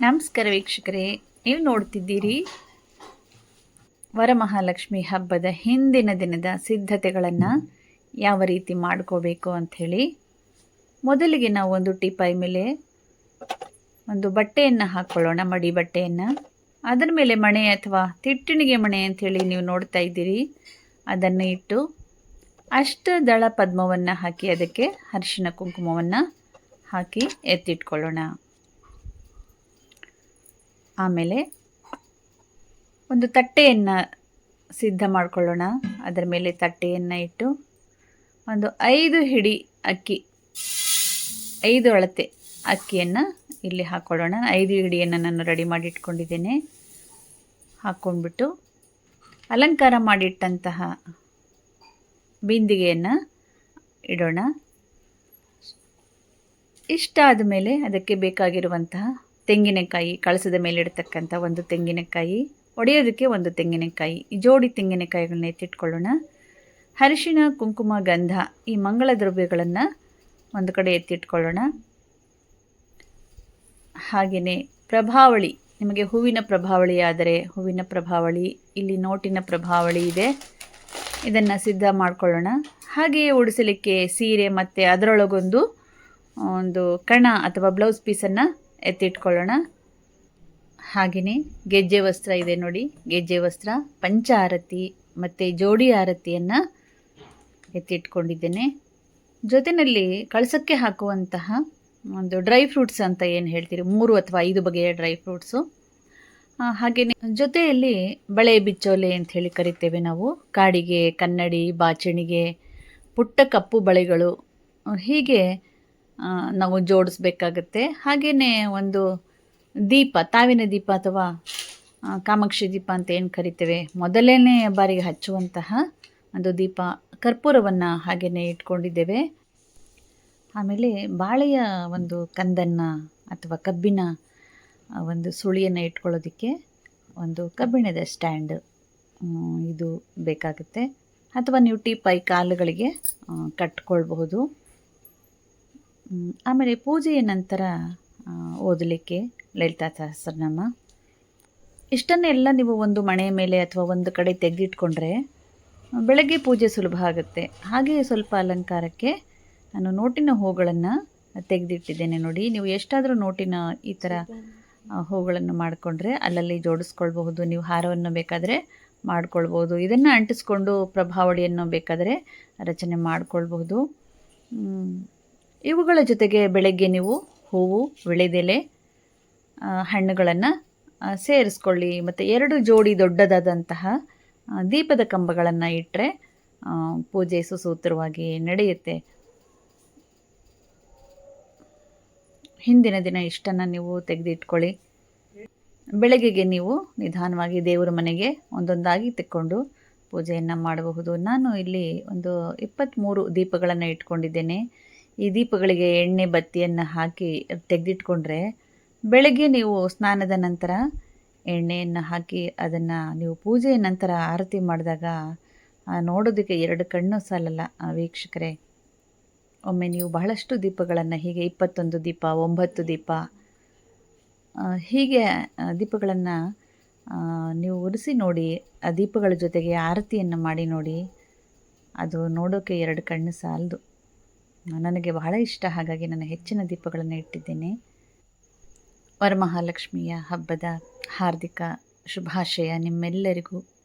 ನಮಸ್ಕಾರ ವೀಕ್ಷಕರೇ, ನೀವು ನೋಡ್ತಿದ್ದೀರಿ ವರಮಹಾಲಕ್ಷ್ಮಿ ಹಬ್ಬದ ಹಿಂದಿನ ದಿನದ ಸಿದ್ಧತೆಗಳನ್ನು ಯಾವ ರೀತಿ ಮಾಡ್ಕೋಬೇಕು ಅಂಥೇಳಿ ಮೊದಲಿಗೆ ನಾವು ಒಂದು ಟಿಪಾಯಿ ಮೇಲೆ ಒಂದು ಬಟ್ಟೆಯನ್ನು ಹಾಕ್ಕೊಳ್ಳೋಣ ಮಡಿ ಬಟ್ಟೆಯನ್ನು. ಅದರ ಮೇಲೆ ಮಣೆ ಅಥವಾ ತಿಟ್ಟಿಣಿಗೆ ಮಣೆ ಅಂಥೇಳಿ ನೀವು ನೋಡ್ತಾ ಇದ್ದೀರಿ. ಅದನ್ನು ಇಟ್ಟು ಅಷ್ಟದಳ ಪದ್ಮವನ್ನು ಹಾಕಿ ಅದಕ್ಕೆ ಅರಿಶಿನ ಕುಂಕುಮವನ್ನು ಹಾಕಿ ಎತ್ತಿಟ್ಕೊಳ್ಳೋಣ. ಆಮೇಲೆ ಒಂದು ತಟ್ಟೆಯನ್ನು ಸಿದ್ಧ ಮಾಡಿಕೊಳ್ಳೋಣ. ಅದರ ಮೇಲೆ ತಟ್ಟೆಯನ್ನು ಇಟ್ಟು ಒಂದು ಐದು ಹಿಡಿ ಅಕ್ಕಿ, ಐದು ಅಳತೆ ಅಕ್ಕಿಯನ್ನು ಇಲ್ಲಿ ಹಾಕ್ಕೊಳ್ಳೋಣ ಐದು ಹಿಡಿಯನ್ನು ನಾನು ರೆಡಿ ಮಾಡಿ ಇಟ್ಕೊಂಡಿದ್ದೇನೆ ಹಾಕ್ಕೊಂಡ್ಬಿಟ್ಟು ಅಲಂಕಾರ ಮಾಡಿಟ್ಟಂತಹ ಬಿಂದಿಗೆಯನ್ನು ಇಡೋಣ. ಇಷ್ಟ ಮೇಲೆ ಅದಕ್ಕೆ ಬೇಕಾಗಿರುವಂತಹ ತೆಂಗಿನಕಾಯಿ ಕಳಸದ ಮೇಲೆ ಒಂದು ತೆಂಗಿನಕಾಯಿ, ಒಡೆಯೋದಕ್ಕೆ ಒಂದು ತೆಂಗಿನಕಾಯಿ. ಈ ಜೋಡಿ ತೆಂಗಿನಕಾಯಿಗಳನ್ನ ಎತ್ತಿಟ್ಕೊಳ್ಳೋಣ. ಹರಿಶಿನ ಕುಂಕುಮ, ಗಂಧ ಈ ಮಂಗಳ ದ್ರವ್ಯಗಳನ್ನು ಒಂದು ಕಡೆ ಎತ್ತಿಟ್ಕೊಳ್ಳೋಣ. ಹಾಗೆಯೇ ಪ್ರಭಾವಳಿ, ನಿಮಗೆ ಹೂವಿನ ಪ್ರಭಾವಳಿ ಆದರೆ ಹೂವಿನ ಪ್ರಭಾವಳಿ, ಇಲ್ಲಿ ನೋಟಿನ ಪ್ರಭಾವಳಿ ಇದೆ. ಇದನ್ನು ಸಿದ್ಧ ಮಾಡಿಕೊಳ್ಳೋಣ. ಹಾಗೆಯೇ ಉಡಿಸಲಿಕ್ಕೆ ಸೀರೆ ಮತ್ತು ಅದರೊಳಗೊಂದು ಒಂದು ಕಣ ಅಥವಾ ಬ್ಲೌಸ್ ಪೀಸನ್ನು ಎತ್ತಿಟ್ಕೊಳ್ಳೋಣ. ಹಾಗೆಯೇ ಗೆಜ್ಜೆ ವಸ್ತ್ರ ಇದೆ ನೋಡಿ. ಗೆಜ್ಜೆ ವಸ್ತ್ರ, ಪಂಚ ಆರತಿ ಮತ್ತು ಜೋಡಿ ಆರತಿಯನ್ನು ಎತ್ತಿಟ್ಕೊಂಡಿದ್ದೇನೆ. ಜೊತೆಯಲ್ಲಿ ಕಳಸಕ್ಕೆ ಹಾಕುವಂತಹ ಒಂದು ಡ್ರೈ ಫ್ರೂಟ್ಸ್ ಅಂತ ಏನು ಹೇಳ್ತೀರಿ? ಮೂರು ಅಥವಾ ಐದು ಬಗೆಯ ಡ್ರೈ ಫ್ರೂಟ್ಸು. ಹಾಗೆಯೇ ಜೊತೆಯಲ್ಲಿ ಬಳೆ ಬಿಚ್ಚೋಲೆ ಅಂತ ಹೇಳಿ ಕರಿತೇವೆ ನಾವು. ಕಾಡಿಗೆ, ಕನ್ನಡಿ, ಬಾಚಣಿಗೆ, ಪುಟ್ಟ ಕಪ್ಪು ಬಳೆಗಳು. ಹೀಗೆ ನಾವು ಜೋಡಿಸ್ಬೇಕಾಗತ್ತೆ. ಹಾಗೆಯೇ ಒಂದು ದೀಪ, ತಾವಿನ ದೀಪ ಅಥವಾ ಕಾಮಾಕ್ಷಿ ದೀಪ ಅಂತ ಏನು ಕರಿತೇವೆ? ಮೊದಲನೇ ಬಾರಿಗೆ ಹಚ್ಚುವಂತಹ ಒಂದು ದೀಪ ಕರ್ಪೂರವನ್ನು ಹಾಗೆಯೇ ಇಟ್ಕೊಂಡಿದ್ದೇವೆ. ಆಮೇಲೆ ಬಾಳೆಯ ಒಂದು ಕಂದನ್ನು ಅಥವಾ ಕಬ್ಬಿನ ಒಂದು ಸುಳಿಯನ್ನು ಇಟ್ಕೊಳ್ಳೋದಕ್ಕೆ ಒಂದು ಕಬ್ಬಿಣದ ಸ್ಟ್ಯಾಂಡ್ ಇದು ಬೇಕಾಗುತ್ತೆ. ಅಥವಾ ನೀವು ಟೀಪಾಯಿ ಕಾಲುಗಳಿಗೆ ಕಟ್ಕೊಳ್ಬಹುದು. ಆಮೇಲೆ ಪೂಜೆಯ ನಂತರ ಓದಲಿಕ್ಕೆ ಲಲಿತಾ ಸಹಸ್ರನಾಮ. ಇಷ್ಟನ್ನೆಲ್ಲ ನೀವು ಒಂದು ಮಣೆಯ ಮೇಲೆ ಅಥವಾ ಒಂದು ಕಡೆ ತೆಗೆದಿಟ್ಕೊಂಡ್ರೆ, ಬೆಳಗ್ಗೆ ಪೂಜೆ ಸುಲಭ ಆಗುತ್ತೆ. ಹಾಗೆಯೇ ಸ್ವಲ್ಪ ಅಲಂಕಾರಕ್ಕೆ ನಾನು ನೋಟಿನ ಹೂಗಳನ್ನು ತೆಗೆದಿಟ್ಟಿದ್ದೇನೆ ನೋಡಿ. ನೀವು ಎಷ್ಟಾದರೂ ನೋಟಿನ ಈ ಥರ ಹೂಗಳನ್ನು ಮಾಡಿಕೊಂಡ್ರೆ ಅಲ್ಲಲ್ಲಿ ಜೋಡಿಸ್ಕೊಳ್ಬಹುದು. ನೀವು ಹಾರವನ್ನು ಬೇಕಾದರೆ ಮಾಡ್ಕೊಳ್ಬೋದು ಇದನ್ನು ಅಂಟಿಸ್ಕೊಂಡು ಪ್ರಭಾವಳಿಯನ್ನು ಬೇಕಾದರೆ ರಚನೆ ಮಾಡಿಕೊಳ್ಬಹುದು. ಇವುಗಳ ಜೊತೆಗೆ ಬೆಳಗ್ಗೆ ನೀವು ಹೂವು ವಿಳೆದೆಲೆ ಹಣ್ಣುಗಳನ್ನು ಸೇರಿಸ್ಕೊಳ್ಳಿ. ಮತ್ತು ಎರಡು ಜೋಡಿ ದೊಡ್ಡದಾದಂತಹ ದೀಪದ ಕಂಬಗಳನ್ನು ಇಟ್ಟರೆ ಪೂಜೆ ಸುಸೂತ್ರವಾಗಿ ನಡೆಯುತ್ತೆ. ಹಿಂದಿನ ದಿನ ಇಷ್ಟನ್ನು ನೀವು ತೆಗೆದಿಟ್ಕೊಳ್ಳಿ. ಬೆಳಗ್ಗೆಗೆ ನೀವು ನಿಧಾನವಾಗಿ ದೇವರ ಮನೆಗೆ ಒಂದೊಂದಾಗಿ ತೆಕ್ಕೊಂಡು ಪೂಜೆಯನ್ನು ಮಾಡಬಹುದು. ನಾನು ಇಲ್ಲಿ ಒಂದು ಇಪ್ಪತ್ತ್ಮೂರು ದೀಪಗಳನ್ನು ಇಟ್ಕೊಂಡಿದ್ದೇನೆ. ಈ ದೀಪಗಳಿಗೆ ಎಣ್ಣೆ ಬತ್ತಿಯನ್ನು ಹಾಕಿ ತೆಗೆದಿಟ್ಕೊಂಡ್ರೆ ಬೆಳಗ್ಗೆ ನೀವು ಸ್ನಾನದ ನಂತರ ಎಣ್ಣೆಯನ್ನು ಹಾಕಿ ಅದನ್ನು ನೀವು ಪೂಜೆಯ ನಂತರ ಆರತಿ ಮಾಡಿದಾಗ ನೋಡೋದಕ್ಕೆ ಎರಡು ಕಣ್ಣು ಸಾಲಲ್ಲ ವೀಕ್ಷಕರೇ. ಒಮ್ಮೆ ನೀವು ಬಹಳಷ್ಟು ದೀಪಗಳನ್ನು, ಹೀಗೆ ಇಪ್ಪತ್ತೊಂದು ದೀಪ, ಒಂಬತ್ತು ದೀಪ ಹೀಗೆ ದೀಪಗಳನ್ನು ನೀವು ಉರಿಸಿ ನೋಡಿ, ಆ ದೀಪಗಳ ಜೊತೆಗೆ ಆರತಿಯನ್ನು ಮಾಡಿ ನೋಡಿ, ಅದು ನೋಡೋಕ್ಕೆ ಎರಡು ಕಣ್ಣು ಸಾಲದು. ನನಗೆ ಬಹಳ ಇಷ್ಟ. ಹಾಗಾಗಿ ನಾನು ಹೆಚ್ಚಿನ ದೀಪಗಳನ್ನು ಇಟ್ಟಿದ್ದೇನೆ. ವರಮಹಾಲಕ್ಷ್ಮಿಯ ಹಬ್ಬದ ಹಾರ್ದಿಕ ಶುಭಾಶಯ ನಿಮ್ಮೆಲ್ಲರಿಗೂ.